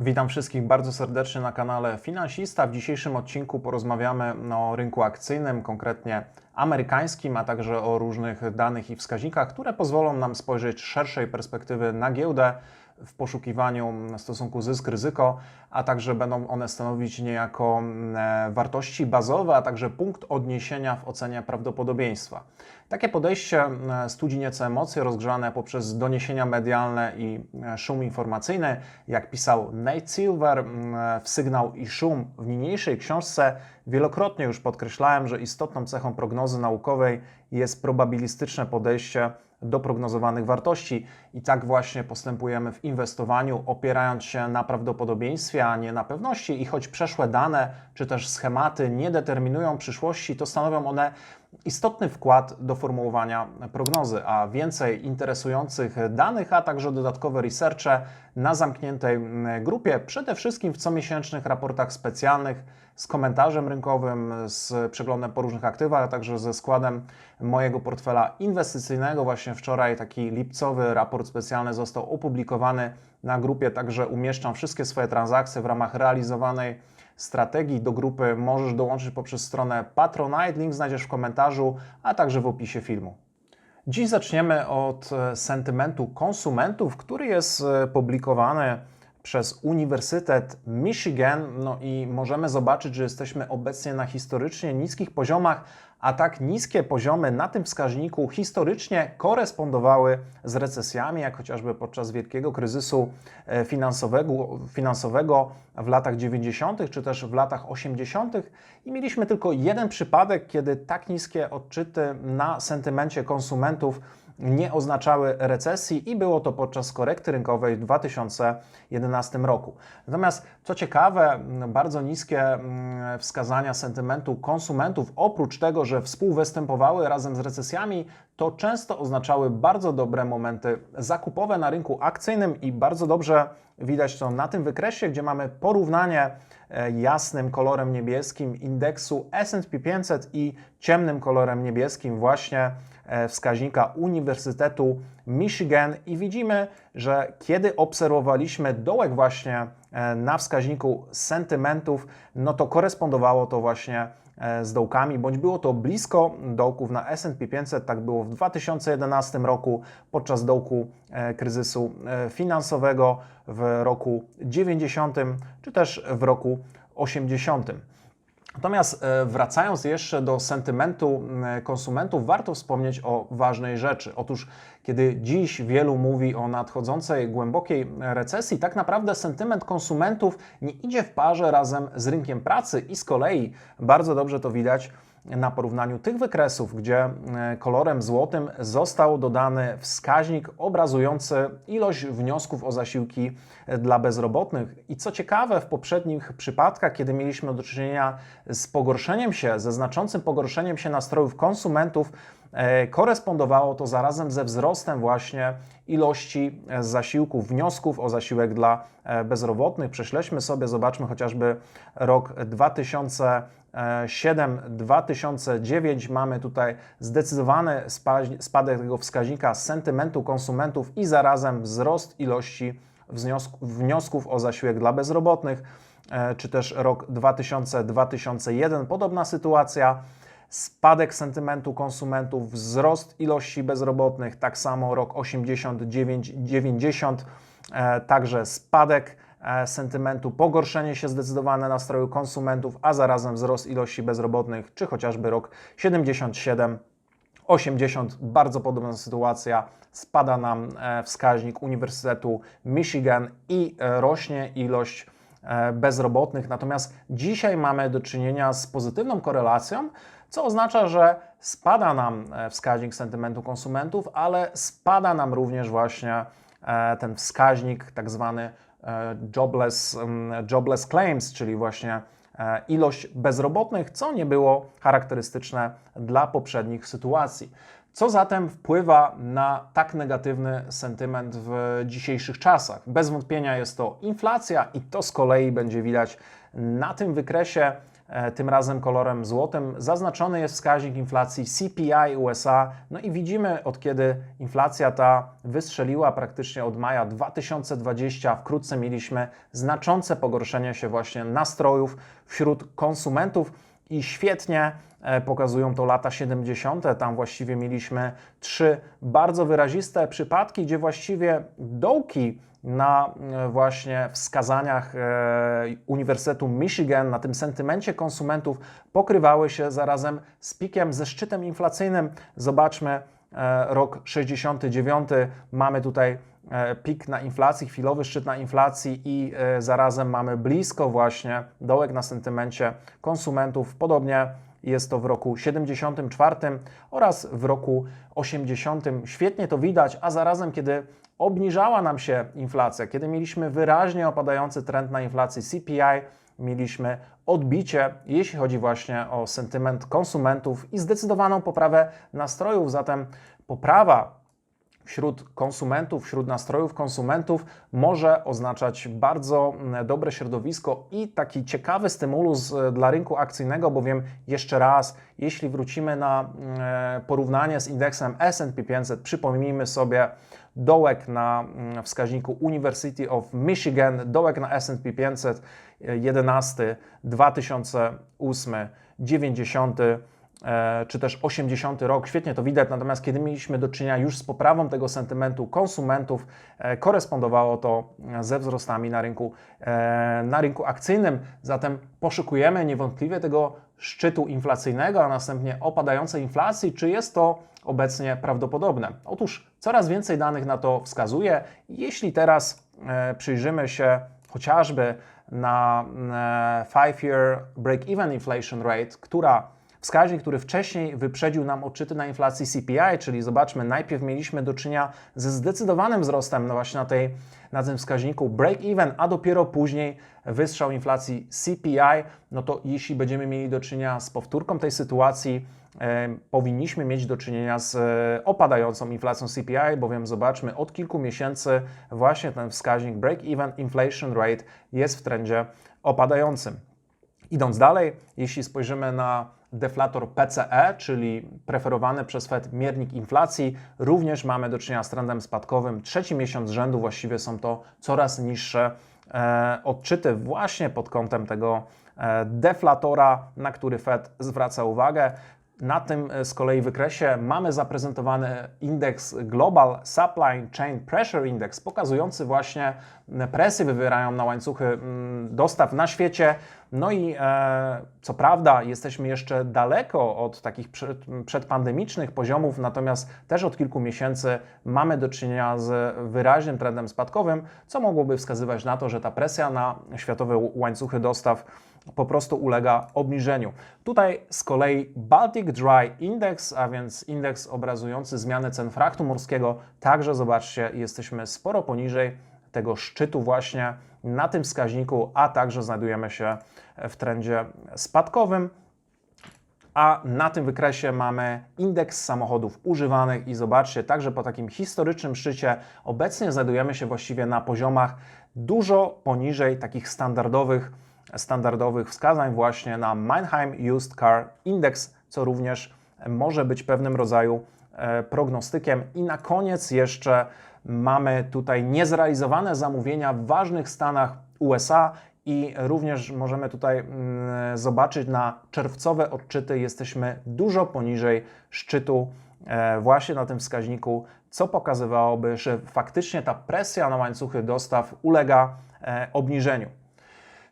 Witam wszystkich bardzo serdecznie na kanale Finansista. W dzisiejszym odcinku porozmawiamy o rynku akcyjnym, konkretnie amerykańskim, a także o różnych danych i wskaźnikach, które pozwolą nam spojrzeć z szerszej perspektywy na giełdę w poszukiwaniu stosunku zysk-ryzyko, a także będą one stanowić niejako e, wartości bazowe, a także punkt odniesienia w ocenie prawdopodobieństwa. Takie podejście e, studzi nieco emocje rozgrzane poprzez doniesienia medialne i e, szum informacyjny, jak pisał Nate Silver w Sygnał i Szum w niniejszej książce. Wielokrotnie już podkreślałem, że istotną cechą prognozy naukowej jest probabilistyczne podejście do prognozowanych wartości. I tak właśnie postępujemy w inwestowaniu, opierając się na prawdopodobieństwie, a nie na pewności. I choć przeszłe dane czy też schematy nie determinują przyszłości, to stanowią one istotny wkład do formułowania prognozy, a więcej interesujących danych, a także dodatkowe researche na zamkniętej grupie, przede wszystkim w comiesięcznych raportach specjalnych z komentarzem rynkowym, z przeglądem po różnych aktywach, a także ze składem mojego portfela inwestycyjnego. Właśnie wczoraj taki lipcowy raport specjalny został opublikowany na grupie, także umieszczam wszystkie swoje transakcje w ramach realizowanej strategii do grupy możesz dołączyć poprzez stronę Patronite. Link znajdziesz w komentarzu, a także w opisie filmu. Dziś zaczniemy od e, sentymentu konsumentów, który jest e, publikowany przez Uniwersytet Michigan. No i możemy zobaczyć, że jesteśmy obecnie na historycznie niskich poziomach, a tak niskie poziomy na tym wskaźniku historycznie korespondowały z recesjami, jak chociażby podczas wielkiego kryzysu e, finansowego, finansowego w latach 90. czy też w latach 80. I mieliśmy tylko jeden przypadek, kiedy tak niskie odczyty na sentymencie konsumentów nie oznaczały recesji i było to podczas korekty rynkowej w 2011 roku. Natomiast co ciekawe, bardzo niskie mm, wskazania sentymentu konsumentów, oprócz tego, że współwystępowały razem z recesjami, to często oznaczały bardzo dobre momenty zakupowe na rynku akcyjnym i bardzo dobrze widać to na tym wykresie, gdzie mamy porównanie e, jasnym kolorem niebieskim indeksu S&P 500 i ciemnym kolorem niebieskim właśnie wskaźnika Uniwersytetu Michigan i widzimy, że kiedy obserwowaliśmy dołek właśnie e, na wskaźniku sentymentów, no to korespondowało to właśnie e, z dołkami, bądź było to blisko dołków na S&P 500, tak było w 2011 roku podczas dołku kryzysu finansowego w roku 90 czy też w roku 80. Natomiast e, wracając jeszcze do sentymentu konsumentów, warto wspomnieć o ważnej rzeczy. Otóż, kiedy dziś wielu mówi o nadchodzącej głębokiej recesji, tak naprawdę sentyment konsumentów nie idzie w parze razem z rynkiem pracy i z kolei bardzo dobrze to widać na porównaniu tych wykresów, gdzie e, kolorem złotym został dodany wskaźnik obrazujący ilość wniosków o zasiłki e, dla bezrobotnych. I co ciekawe, w poprzednich przypadkach, kiedy mieliśmy do czynienia z pogorszeniem się, ze znaczącym pogorszeniem się nastrojów konsumentów, korespondowało to zarazem ze wzrostem właśnie ilości zasiłków, wniosków o zasiłek dla bezrobotnych. Prześleśmy sobie, zobaczmy chociażby rok 2000 7-2009 mamy tutaj zdecydowany spadek tego wskaźnika sentymentu konsumentów i zarazem wzrost ilości wniosków o zasiłek dla bezrobotnych, e, czy też rok 2000-2001, podobna sytuacja. Spadek sentymentu konsumentów, wzrost ilości bezrobotnych, tak samo rok 89-90, e, także spadek E, sentymentu, pogorszenie się zdecydowane nastroju konsumentów, a zarazem wzrost ilości bezrobotnych, czy chociażby rok 77. 80, bardzo podobna sytuacja. Spada nam e, wskaźnik Uniwersytetu Michigan i rośnie ilość bezrobotnych. Natomiast dzisiaj mamy do czynienia z pozytywną korelacją, co oznacza, że spada nam wskaźnik sentymentu konsumentów, ale spada nam również właśnie ten wskaźnik tak zwany E, jobless, jobless claims, czyli właśnie e, ilość bezrobotnych, co nie było charakterystyczne dla poprzednich sytuacji. Co zatem wpływa na tak negatywny sentyment w dzisiejszych czasach? Bez wątpienia jest to inflacja i to z kolei będzie widać na tym wykresie e, tym razem kolorem złotym, zaznaczony jest wskaźnik inflacji CPI USA. No i widzimy, od kiedy inflacja ta wystrzeliła praktycznie od maja 2020, wkrótce mieliśmy znaczące pogorszenie się właśnie nastrojów wśród konsumentów i świetnie e, pokazują to lata 70. Tam właściwie mieliśmy trzy bardzo wyraziste przypadki, gdzie właściwie dołki na e, właśnie wskazaniach e, Uniwersytetu Michigan, na tym sentymencie konsumentów pokrywały się zarazem z pikiem, ze szczytem inflacyjnym. Zobaczmy rok 69. Mamy tutaj pik na inflacji, chwilowy szczyt na inflacji i zarazem mamy blisko właśnie dołek na sentymencie konsumentów. Podobnie jest to w roku 74 oraz w roku 80. Świetnie to widać, a zarazem kiedy obniżała nam się inflacja, kiedy mieliśmy wyraźnie opadający trend na inflacji CPI, mieliśmy odbicie, jeśli chodzi właśnie o sentyment konsumentów i zdecydowaną poprawę nastrojów. Zatem poprawa wśród konsumentów, wśród nastrojów konsumentów może oznaczać bardzo mm, dobre środowisko i taki ciekawy stymulus e, dla rynku akcyjnego, bowiem jeszcze raz, jeśli wrócimy na mm, e, porównanie z indeksem S&P 500, przypomnijmy sobie dołek na mm, wskaźniku University of Michigan, dołek na S&P 500 11 2008 90 E, czy też 80 rok, świetnie to widać, natomiast kiedy mieliśmy do czynienia już z poprawą tego sentymentu konsumentów, e, korespondowało to ze wzrostami na rynku, e, na rynku akcyjnym, zatem poszukujemy niewątpliwie tego szczytu inflacyjnego, a następnie opadającej inflacji, czy jest to obecnie prawdopodobne? Otóż coraz więcej danych na to wskazuje. Jeśli teraz przyjrzymy się chociażby na 5-year break-even inflation rate, która Wskaźnik, który wcześniej wyprzedził nam odczyty na inflacji CPI, czyli zobaczmy, najpierw mieliśmy do czynienia ze zdecydowanym wzrostem no właśnie na, tej, na tym wskaźniku break-even, a dopiero później wystrzał inflacji CPI, no to jeśli będziemy mieli do czynienia z powtórką tej sytuacji, e, powinniśmy mieć do czynienia z e, opadającą inflacją CPI, bowiem zobaczmy, od kilku miesięcy właśnie ten wskaźnik break-even inflation rate jest w trendzie opadającym. Idąc dalej, jeśli spojrzymy na deflator PCE, czyli preferowany przez Fed miernik inflacji, również mamy do czynienia z trendem spadkowym. Trzeci miesiąc rzędu właściwie są to coraz niższe e, odczyty właśnie pod kątem tego e, deflatora, na który Fed zwraca uwagę. Na tym e, z kolei wykresie mamy zaprezentowany indeks Global Supply Chain Pressure Index, pokazujący właśnie presję wywierają na łańcuchy dostaw na świecie. No i e, co prawda jesteśmy jeszcze daleko od takich przed, przedpandemicznych poziomów, natomiast też od kilku miesięcy mamy do czynienia z wyraźnym trendem spadkowym, co mogłoby wskazywać na to, że ta presja na światowe łańcuchy dostaw po prostu ulega obniżeniu. Tutaj z kolei Baltic Dry Index, a więc indeks obrazujący zmianę cen fraktu morskiego, także zobaczcie, jesteśmy sporo poniżej tego szczytu właśnie na tym wskaźniku, a także znajdujemy się w trendzie spadkowym. A na tym wykresie mamy indeks samochodów używanych i zobaczcie, także po takim historycznym szczycie obecnie znajdujemy się właściwie na poziomach dużo poniżej takich standardowych standardowych wskazań właśnie na Mannheim Used Car Index, co również może być pewnym rodzaju e, prognostykiem. I na koniec jeszcze mamy tutaj niezrealizowane zamówienia w ważnych stanach USA i również możemy tutaj mm, zobaczyć na czerwcowe odczyty jesteśmy dużo poniżej szczytu e, właśnie na tym wskaźniku, co pokazywałoby, że faktycznie ta presja na łańcuchy dostaw ulega e, obniżeniu.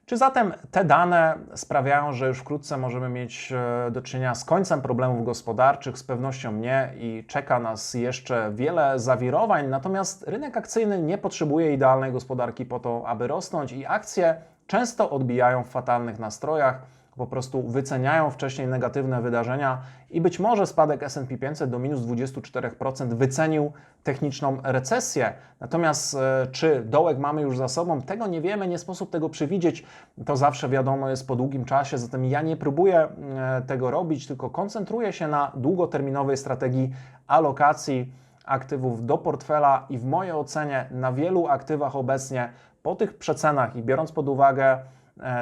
Czy zatem te dane sprawiają, że już wkrótce możemy mieć e, do czynienia z końcem problemów gospodarczych? Z pewnością nie i czeka nas jeszcze wiele zawirowań, natomiast rynek akcyjny nie potrzebuje idealnej gospodarki po to, aby rosnąć i akcje często odbijają w fatalnych nastrojach po prostu wyceniają wcześniej negatywne wydarzenia i być może spadek S&P 500 do minus 24% wycenił techniczną recesję. Natomiast e, czy dołek mamy już za sobą, tego nie wiemy, nie sposób tego przewidzieć. To zawsze wiadomo jest po długim czasie, zatem ja nie próbuję e, tego robić, tylko koncentruję się na długoterminowej strategii alokacji aktywów do portfela i w mojej ocenie na wielu aktywach obecnie po tych przecenach i biorąc pod uwagę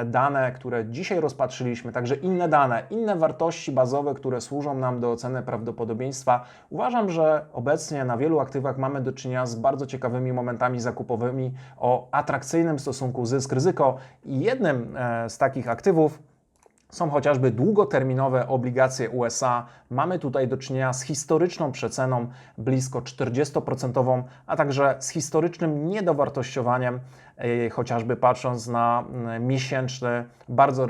dane, które dzisiaj rozpatrzyliśmy, także inne dane, inne wartości bazowe, które służą nam do oceny prawdopodobieństwa, uważam, że obecnie na wielu aktywach mamy do czynienia z bardzo ciekawymi momentami zakupowymi o atrakcyjnym stosunku zysk-ryzyko i jednym e, z takich aktywów są chociażby długoterminowe obligacje USA. Mamy tutaj do czynienia z historyczną przeceną blisko 40%, a także z historycznym niedowartościowaniem, e, chociażby patrząc na mm, miesięczny, bardzo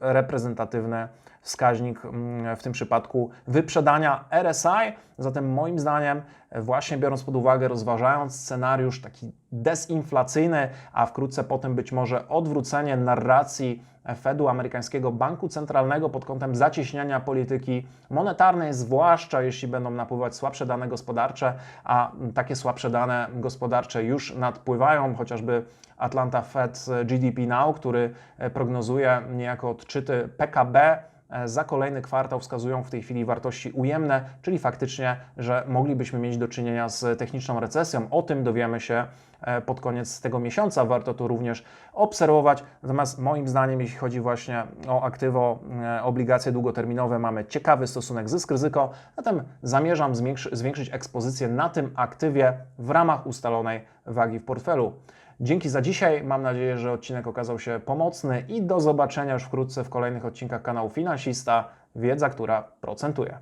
reprezentatywny wskaźnik mm, w tym przypadku wyprzedania RSI. Zatem moim zdaniem, e, właśnie biorąc pod uwagę, rozważając scenariusz taki desinflacyjny, a wkrótce potem być może odwrócenie narracji Fedu, amerykańskiego banku centralnego pod kątem zacieśniania polityki monetarnej, zwłaszcza jeśli będą napływać słabsze dane gospodarcze, a takie słabsze dane gospodarcze już nadpływają, chociażby Atlanta Fed GDP Now, który e, prognozuje niejako odczyty PKB e, za kolejny kwartał wskazują w tej chwili wartości ujemne, czyli faktycznie, że moglibyśmy mieć do czynienia z techniczną recesją. O tym dowiemy się e, pod koniec tego miesiąca. Warto to również obserwować. Natomiast moim zdaniem, jeśli chodzi właśnie o aktywo, obligacje długoterminowe, mamy ciekawy stosunek zysk-ryzyko, zatem zamierzam zwiększy- zwiększyć ekspozycję na tym aktywie w ramach ustalonej wagi w portfelu. Dzięki za dzisiaj. Mam nadzieję, że odcinek okazał się pomocny i do zobaczenia już wkrótce w kolejnych odcinkach kanału Finansista. Wiedza, która procentuje.